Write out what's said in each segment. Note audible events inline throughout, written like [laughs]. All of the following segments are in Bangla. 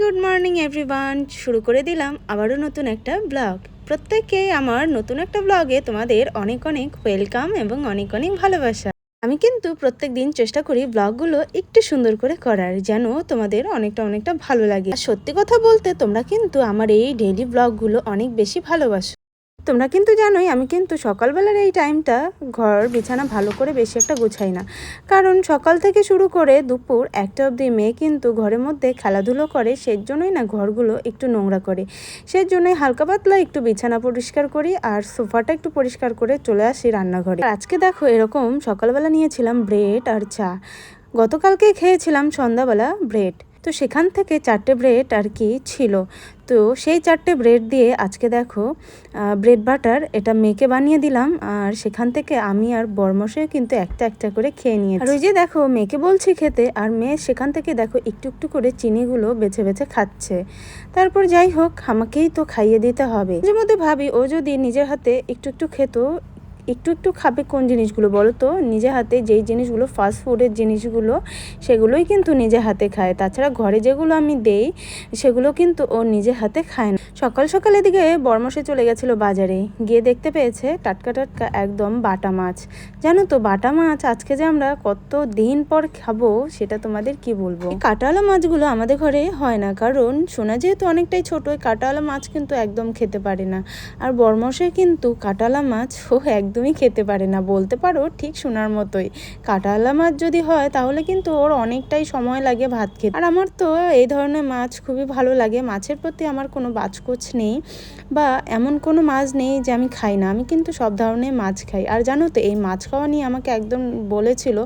গুড মর্নিং এভরিওয়ান শুরু করে দিলাম আবারও নতুন একটা ব্লগ প্রত্যেককে আমার নতুন একটা ব্লগে তোমাদের অনেক অনেক ওয়েলকাম এবং অনেক অনেক ভালোবাসা। আমি কিন্তু প্রত্যেক দিন চেষ্টা করি ব্লগগুলো একটু সুন্দর করে করার, যেন তোমাদের অনেকটা অনেকটা ভালো লাগে। সত্যি কথা বলতে তোমরা কিন্তু আমার এই ডেইলি ব্লগগুলো অনেক বেশি ভালোবাসো। তোমরা কিন্তু জানোই, আমি কিন্তু সকালবেলার এই টাইমটা ঘর বিছানা ভালো করে বেশি একটা গোছাই না। কারণ সকাল থেকে শুরু করে দুপুর একটা অবধি মেয়ে কিন্তু ঘরের মধ্যে খেলাধুলো করে সেই জন্যই না ঘরগুলো একটু নোংরা করে। সেই জন্যই হালকা পাতলা একটু বিছানা পরিষ্কার করি আর সোফাটা একটু পরিষ্কার করে চলে আসি রান্নাঘরে। আজকে দেখো এরকম সকালবেলা নিয়েছিলাম ব্রেড আর চা। গতকালকে খেয়েছিলাম সন্ধ্যাবেলা ব্রেড। তো সেখান থেকে চারটে ব্রেড আর কি ছিল। তো সেই চারটে ব্রেড দিয়ে আজকে দেখো ব্রেড বাটার এটা মেয়েকে বানিয়ে দিলাম আর সেখান থেকে আমি আর বরমশে কিন্তু একটা একটা করে খেয়ে নিয়ে আর ওই যে দেখো, মেয়েকে বলছি খেতে আর মেয়ে সেখান থেকে দেখো একটু একটু করে চিনিগুলো বেছে বেছে খাচ্ছে। তারপর যাই হোক, আমাকেই তো খাইয়ে দিতে হবে। মধ্যে ভাবি ও যদি নিজের হাতে একটু একটু খেত একটু একটু খাবে কোন জিনিসগুলো বলো তো? নিজে হাতে যেই জিনিসগুলো ফাস্ট ফুডের জিনিসগুলো, সেগুলোই কিন্তু নিজে হাতে খায়। তাছাড়া ঘরে যেগুলো আমি দেই, সেগুলো কিন্তু ও নিজে হাতে খায় না। সকাল সকাল এদিকে বর্মসে চলে গেছিল বাজারে। গিয়ে দেখতে পেয়েছে টাটকা টাটকা একদম বাটা মাছ। জানো তো, বাটা মাছ আজকে যে আমরা কত দিন পর খাব, সেটা তোমাদের কি বলব? এই মাছগুলো আমাদের ঘরে হয় না। কারণ সোনা যেহেতু অনেকটাই ছোট কাটাওয়ালা মাছ কিন্তু একদম খেতে পারে না। আর বর্মসে কিন্তু কাটাওয়ালা মাছ, ও একদমই খেতে পারে না। বলতে পারো ঠিক সোনার মতোই। কাটাওয়ালা মাছ যদি হয় তাহলে কিন্তু ওর অনেকটাই সময় লাগে ভাত খেতে। আর আমার তো এই ধরনের মাছ খুবই ভালো লাগে। মাছের প্রতি আমার কোনো বাজকোচ নেই বা এমন কোনো মাছ নেই যে আমি খাই না। আমি কিন্তু সব ধরনের মাছ খাই। আর জানো তো, এই মাছ খাওয়া নিয়ে আমাকে একদম বলেছিল,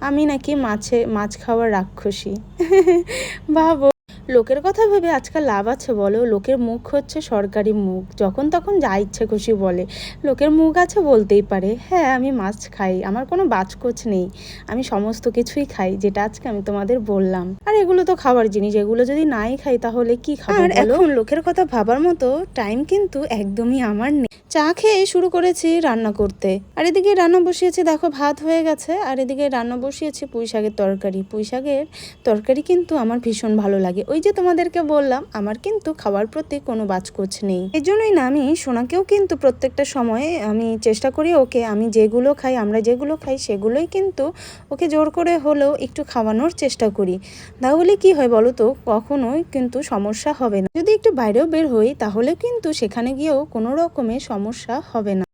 আমি নাকি মাছে, মাছ খাওয়ার রাক্ষসী। [laughs] ভাবো। লোকের কথা ভেবে আজকাল লাভ আছে বলো। লোকের মুখ হচ্ছে সরকারি মুখ। যখন তখন যা ইচ্ছে খুশি বলে। লোকের মুখ আছে বলতেই পারে। হ্যাঁ আমি মাছ খাই। আমার কোনো বাজকোচ নেই। আমি সমস্ত কিছুই খাই যেটা আজকে আমি তোমাদের বললাম। আর এগুলো তো খাবার জিনিস। এগুলো যদি নাই খাই তাহলে কি খাব আর এখন লোকের কথা ভাবার মতো টাইম কিন্তু একদমই আমার নেই। চা খেয়ে শুরু করেছি রান্না করতে। আর এদিকে রান্না বসিয়েছি, দেখো ভাত হয়ে গেছে। আর এদিকে রান্না বসিয়েছি পুঁই শাকের তরকারি। পুঁই শাকের তরকারি কিন্তু আমার ভীষণ ভালো লাগে। ওই যে তোমাদেরকে বললাম, আমার কিন্তু খাওয়ার প্রতি কোনো বাজকোচ নেই। এই জন্যই না, আমি সোনাকেও কিন্তু প্রত্যেকটা সময়ে আমি চেষ্টা করি ওকে, আমি যেগুলো খাই, আমরা যেগুলো খাই, সেগুলোই কিন্তু ওকে জোর করে হলেও একটু খাওয়ানোর চেষ্টা করি। তাহলে কি হয় বলো তো? কখনোই কিন্তু সমস্যা হবে না। যদি একটু বাইরেও বের হই, তাহলে কিন্তু সেখানে গিয়েও কোনো রকমের সমস্যা হবে না।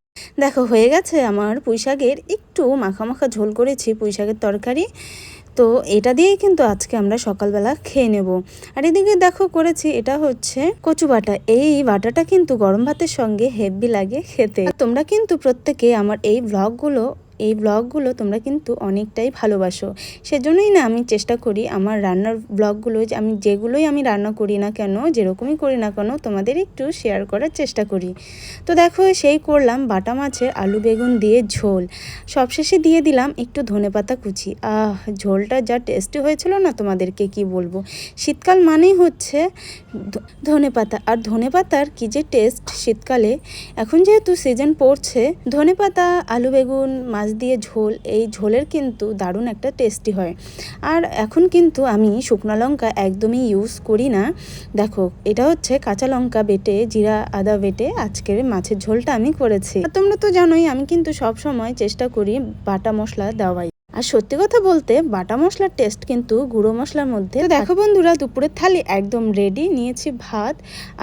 দেখো, হয়ে গেছে আমার পুঁইশাকের একটু মাখা মাখা ঝোল করেছি, পুঁইশাকের তরকারি। তো এটা দিয়েই কিন্তু আজকে আমরা সকালবেলা খেয়ে নেব। আর এদিকে দেখো, করেছি এটা হচ্ছে কচু বাটা। এই বাটাটা কিন্তু গরম ভাতের সঙ্গে হেভি লাগে খেতে। তোমরা কিন্তু প্রত্যেকে আমার এই ব্লগগুলো এই ব্লগগুলো তোমরা কিন্তু অনেকটাই ভালোবাসো। সেজন্যই না আমি চেষ্টা করি আমার রান্নার ব্লগগুলো যে আমি যেগুলোই আমি রান্না করি না কেন, যেরকমই করি না কেন, তোমাদের একটু শেয়ার করার চেষ্টা করি। তো দেখো, সেই করলাম বাটা মাছের আলু বেগুন দিয়ে ঝোল। সবশেষে দিয়ে দিলাম একটু ধনেপাতা কুচি। আহ, ঝোলটা যা টেস্টি হয়েছিল না তোমাদেরকে কি বলব? শীতকাল মানেই হচ্ছে ধনেপাতা আর ধনেপাতার কী যে টেস্ট শীতকালে। এখন যেহেতু সিজন পড়ছে ধনেপাতা আলু বেগুন, মাছ দিয়ে ঝোল, এই ঝোলের কিন্তু দারুণ একটা টেস্টি হয়। আর এখন কিন্তু আমি শুকনো লঙ্কা একদমই ইউজ করি না। দেখো, এটা হচ্ছে কাঁচা লঙ্কা বেটে, জিরা, আদা বেটে আজকের মাছের ঝোলটা আমি করেছি। তোমরা তো জানোই, আমি কিন্তু সব সময় চেষ্টা করি বাটা মশলা দেওয়াই। আর সত্যি কথা বলতে বাটা মশলার টেস্ট কিন্তু গুঁড়ো মশলার মধ্যে দেখো বন্ধুরা দুপুরের থালি একদম রেডি নিয়েছি ভাত।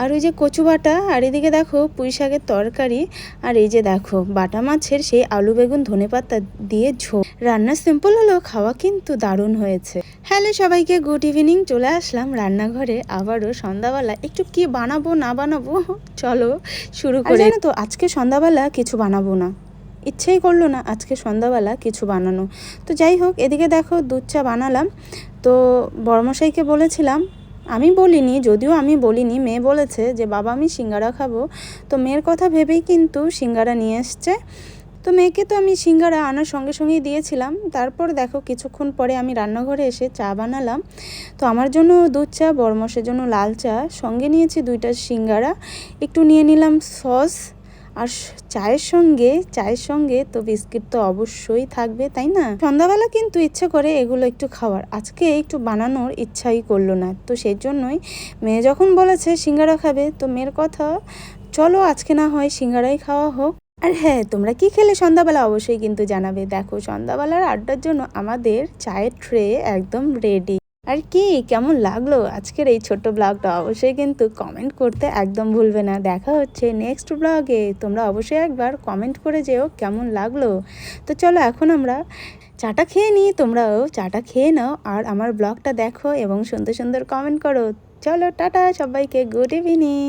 আর ওই যে কচু বাটা আর এদিকে দেখো পুঁই শাকের তরকারি আর এই যে দেখো বাটা মাছের সেই আলু বেগুন ধনে পাতা দিয়ে ঝোল। রান্না সিম্পল হলেও খাওয়া কিন্তু দারুণ হয়েছে। হ্যালো সবাইকে গুড ইভিনিং চলে আসলাম রান্নাঘরে। আবারও সন্ধ্যাবেলা একটু কি বানাবো না বানাবো? চলো শুরু করে। তো আজকে সন্ধ্যাবেলা কিছু বানাবো না। ইচ্ছেই করল না আজকে সন্ধ্যাবেলা কিছু বানানো। তো যাই হোক, এদিকে দেখো দুধ চা বানালাম। তো বড়মশাইকে বলেছিলাম, আমি বলিনি, যদিও আমি বলিনি, মেয়ে বলেছে যে, বাবা, আমি সিঙ্গারা খাব। তো মেয়ের কথা ভেবেই কিন্তু সিঙ্গারা নিয়ে এসছে। তো মেয়েকে তো আমি সিঙ্গারা আনার সঙ্গে সঙ্গেই দিয়েছিলাম। তারপর দেখো কিছুক্ষণ পরে আমি রান্নাঘরে এসে চা বানালাম। তো আমার জন্য দুধ চা বরমসের জন্য লাল চা, সঙ্গে নিয়েছি দুইটা সিঙ্গারা। একটু নিয়ে নিলাম সস আর চায়ের সঙ্গে চায়ের সঙ্গে তো বিস্কিট তো অবশ্যই থাকবে, তাই না? সন্ধ্যাবেলা কিন্তু ইচ্ছে করে এগুলো একটু খাওয়ার। আজকে একটু বানানোর ইচ্ছাই করল না, তো সেই জন্যই মেয়ে যখন বলেছে সিঙ্গারা খাবে, তো মেয়ের কথা, চলো আজকে না হয় সিঙ্গারাই খাওয়া হোক। আর হ্যাঁ তোমরা কি খেলে সন্ধ্যাবেলা অবশ্যই কিন্তু জানাবে। দেখো, সন্ধ্যাবেলার আড্ডার জন্য আমাদের চায়ের ট্রে একদম রেডি আর কি, কেমন লাগল? আজকের এই ছোট্ট ব্লগটা অবশ্যই কিন্তু কমেন্ট করতে একদম ভুলবে না। দেখা হচ্ছে নেক্সট ব্লগে তোমরা অবশ্যই একবার কমেন্ট করে যেও কেমন লাগল। তো চলো এখন আমরা চাটা খেয়ে নিই। তোমরাও চাটা খেয়ে নাও আর আমার ব্লগটা দেখো এবং সুন্দর সুন্দর কমেন্ট করো। চলো টাটা সবাইকে। Good evening